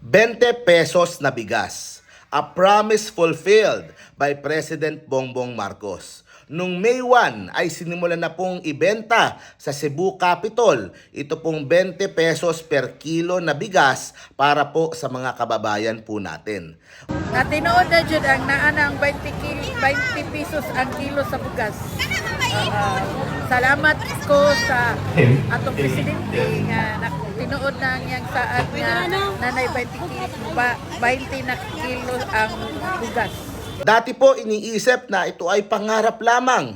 20 pesos na bigas. A promise fulfilled by President Bongbong Marcos. Nung May 1 ay sinimulan na pong ibenta sa Cebu Capitol ito pong 20 pesos per kilo na bigas para po sa mga kababayan po natin. Na tinuod na jud ang naa ng 20, ki- 20 pesos ang kilo sa bugas. Salamat ko sa atong presidente nga na, tinuod na ang yang saad nga nanay 20 kilo, ba, 20 na kilo ang bugas. Dati po iniisip na ito ay pangarap lamang.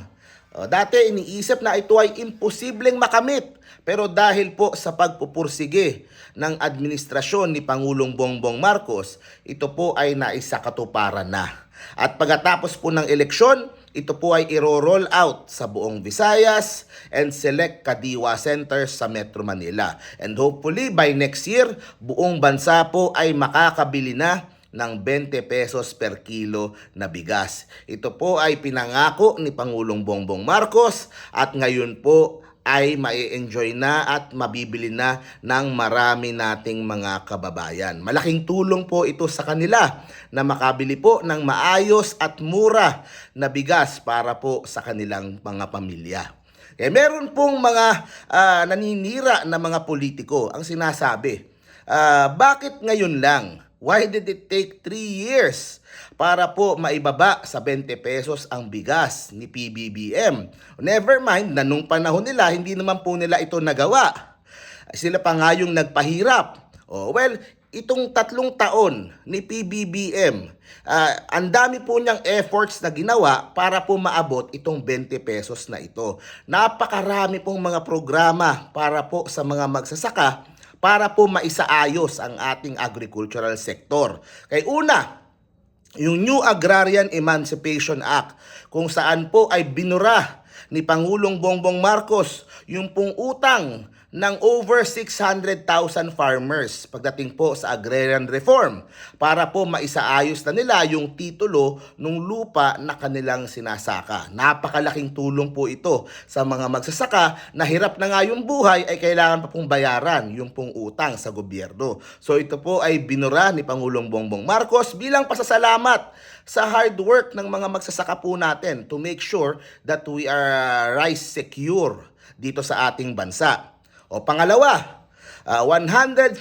Dati iniisip na ito ay imposibleng makamit. Pero dahil po sa pagpupursige ng administrasyon ni Pangulong Bongbong Marcos, ito po ay naisakatuparan na. At pagkatapos po ng eleksyon, ito po ay iro-roll out sa buong Visayas and select Kadiwa centers sa Metro Manila. And hopefully by next year, buong bansa po ay makakabili na ng 20 pesos per kilo na bigas. Ito po ay pinangako ni Pangulong Bongbong Marcos at ngayon po ay mai-enjoy na at mabibili na ng marami nating mga kababayan. Malaking tulong po ito sa kanila na makabili po ng maayos at mura na bigas para po sa kanilang mga pamilya. Eh meron pong mga ah, naninira na mga politiko ang sinasabi, ah, bakit ngayon lang? Why did it take 3 years para po maibaba sa 20 pesos ang bigas ni PBBM? Never mind na nung panahon nila, hindi naman po nila ito nagawa. Sila pa nga yung nagpahirap. Oh, well, itong tatlong taon ni PBBM, ah, ang dami po niyang efforts na ginawa para po maabot itong 20 pesos na ito. Napakarami pong mga programa para po sa mga magsasaka para po maisaayos ang ating agricultural sector. Kay una, yung New Agrarian Emancipation Act kung saan po ay binura ni Pangulong Bongbong Marcos yung pong utang ng over 600,000 farmers pagdating po sa agrarian reform para po maisaayos na nila yung titulo ng lupa na kanilang sinasaka. Napakalaking tulong po ito sa mga magsasaka na hirap na nga yung buhay ay kailangan pa pong bayaran yung pong utang sa gobyerno. So ito po ay binura ni Pangulong Bongbong Marcos bilang pasasalamat sa hard work ng mga magsasaka po natin to make sure that we are rice secure dito sa ating bansa. O pangalawa, ah, 150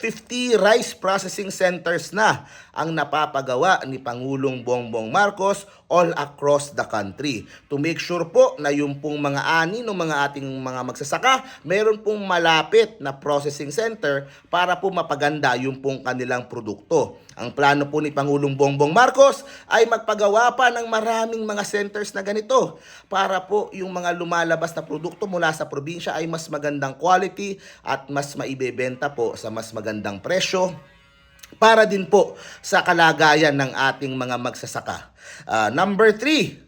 rice processing centers na ang napapagawa ni Pangulong Bongbong Marcos all across the country to make sure po na yung pong mga ani ng mga ating mga magsasaka meron pong malapit na processing center para po mapaganda yung pong kanilang produkto. Ang plano po ni Pangulong Bongbong Marcos ay magpagawa pa ng maraming mga centers na ganito para po yung mga lumalabas na produkto mula sa probinsya ay mas magandang quality at mas maibebenta po sa mas magandang presyo para din po sa kalagayan ng ating mga magsasaka. Ah, number three,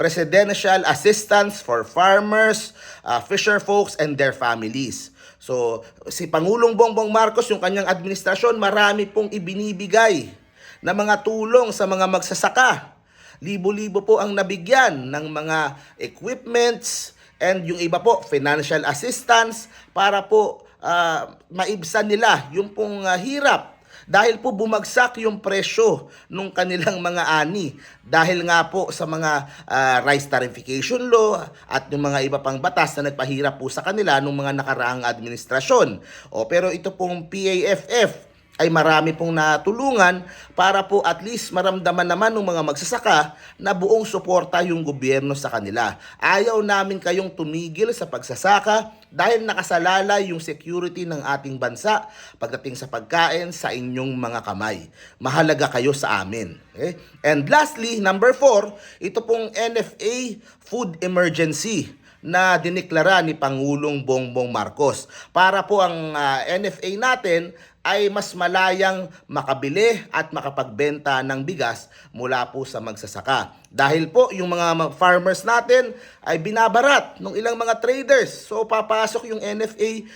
Presidential Assistance for Farmers, uh, Fisher Folks, and their families. So, si Pangulong Bongbong Marcos, yung kanyang administrasyon, marami pong ibinibigay na mga tulong sa mga magsasaka. Libo-libo po ang nabigyan ng mga equipments and yung iba po, financial assistance para po ah, maibsan nila yung pong ah, hirap dahil po bumagsak yung presyo nung kanilang mga ani dahil nga po sa mga ah, rice tarification law at yung mga iba pang batas na nagpahirap po sa kanila nung mga nakaraang administrasyon. O pero ito pong PAFF ay marami pong natulungan para po at least maramdaman naman ng mga magsasaka na buong suporta yung gobyerno sa kanila. Ayaw namin kayong tumigil sa pagsasaka dahil nakasalala yung security ng ating bansa pagdating sa pagkain sa inyong mga kamay. Mahalaga kayo sa amin. Okay? And lastly, number four, ito pong NFA food emergency na diniklara ni Pangulong Bongbong Marcos para po ang ah, NFA natin ay mas malayang makabili at makapagbenta ng bigas mula po sa magsasaka. Dahil po yung mga farmers natin ay binabarat ng ilang mga traders. So papasok yung NFA,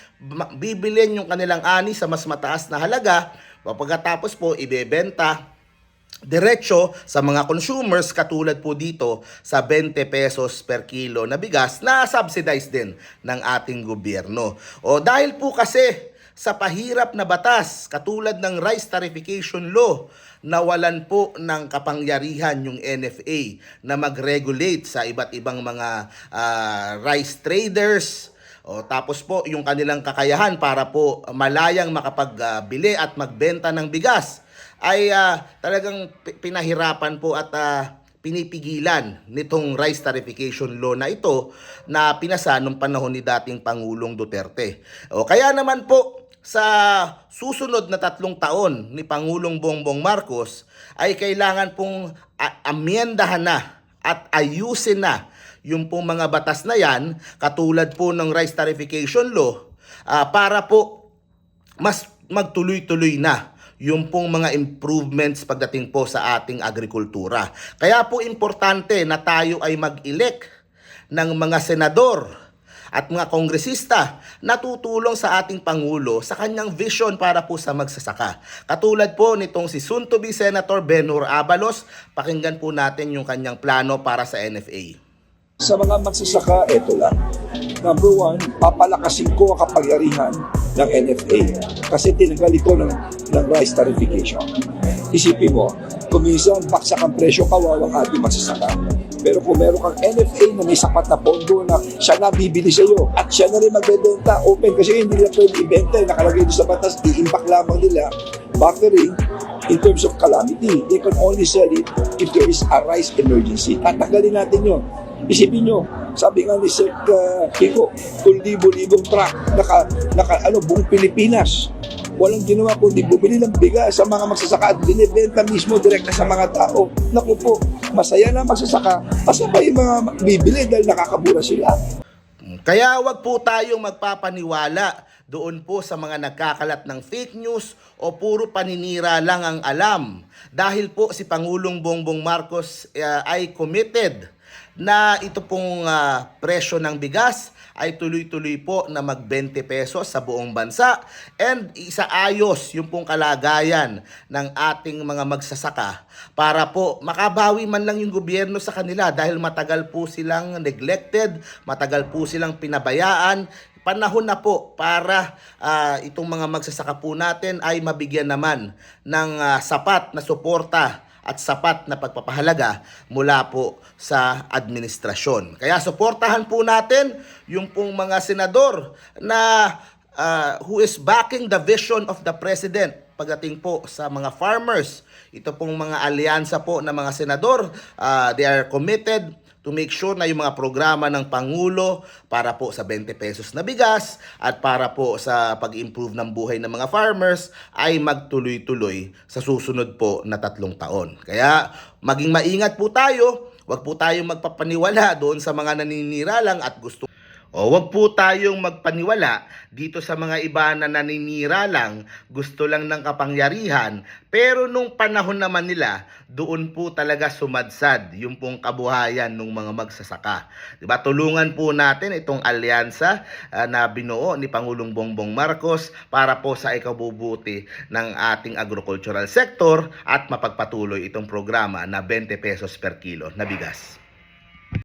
bibilin yung kanilang ani sa mas mataas na halaga. Pagkatapos po ibebenta diretso sa mga consumers katulad po dito sa 20 pesos per kilo na bigas na subsidized din ng ating gobyerno. O dahil po kasi sa pahirap na batas katulad ng rice tarification law nawalan po ng kapangyarihan yung NFA na mag-regulate sa iba't ibang mga ah, rice traders o tapos po yung kanilang kakayahan para po malayang makapagbili at magbenta ng bigas ay ah, talagang pi- pinahirapan po at ah, pinipigilan nitong rice tarification law na ito na pinasa nung panahon ni dating Pangulong Duterte. O kaya naman po sa susunod na tatlong taon ni Pangulong Bongbong Marcos ay kailangan pong a- amyendahan na at ayusin na yung pong mga batas na yan katulad po ng rice tarification law ah, para po mas magtuloy-tuloy na yung pong mga improvements pagdating po sa ating agrikultura. Kaya po importante na tayo ay mag-elect ng mga senador at mga kongresista na tutulong sa ating Pangulo sa kanyang vision para po sa magsasaka. Katulad po nitong si soon to be Senator Benhur Abalos, pakinggan po natin yung kanyang plano para sa NFA. Sa mga magsasaka, ito lang. Number one, papalakasin ko ang kapangyarihan ng NFA kasi tinanggal ito ng, ng rice tarification. Isipin mo, kung minsan baksak ang presyo, kawawang ating magsasaka. Pero kung meron kang NFA na may sapat na pondo na siya na bibili sa iyo at siya na rin magbebenta open kasi hindi nila pwede ibenta nakalagay doon sa batas, i-impact lamang nila buffering in terms of calamity. They can only sell it if there is a rice emergency. Tatanggalin natin yun. Isipin nyo, sabi nga ni Sir uh, Kiko, kung libo-libong truck, naka, naka, ano, buong Pilipinas, walang ginawa kundi bumili ng bigas sa mga magsasaka at binibenta mismo direkta sa mga tao. Naku po, masaya na magsasaka, masaya yung mga bibili dahil nakakabura sila. Kaya wag po tayong magpapaniwala doon po sa mga nagkakalat ng fake news o puro paninira lang ang alam. Dahil po si Pangulong Bongbong Marcos eh, ay committed na ito pong ah, presyo ng bigas ay tuloy-tuloy po na mag 20 pesos sa buong bansa. And isaayos yung pong kalagayan ng ating mga magsasaka para po makabawi man lang yung gobyerno sa kanila dahil matagal po silang neglected, matagal po silang pinabayaan. Panahon na po para ah, itong mga magsasaka po natin ay mabigyan naman ng ah, sapat na suporta at sapat na pagpapahalaga mula po sa administrasyon. Kaya suportahan po natin yung pong mga senador na ah, who is backing the vision of the president pagdating po sa mga farmers. Ito pong mga alyansa po ng mga senador, ah, they are committed to make sure na yung mga programa ng Pangulo para po sa 20 pesos na bigas at para po sa pag-improve ng buhay ng mga farmers ay magtuloy-tuloy sa susunod po na tatlong taon. Kaya maging maingat po tayo, wag po tayong magpapaniwala doon sa mga naninira lang at gusto o wag po tayong magpaniwala dito sa mga iba na naninira lang, gusto lang ng kapangyarihan, pero nung panahon naman nila, doon po talaga sumadsad yung pong kabuhayan ng mga magsasaka. 'Di ba? Tulungan po natin itong alyansa ah, na binuo ni Pangulong Bongbong Marcos para po sa ikabubuti ng ating agricultural sector at mapagpatuloy itong programa na 20 pesos per kilo na bigas.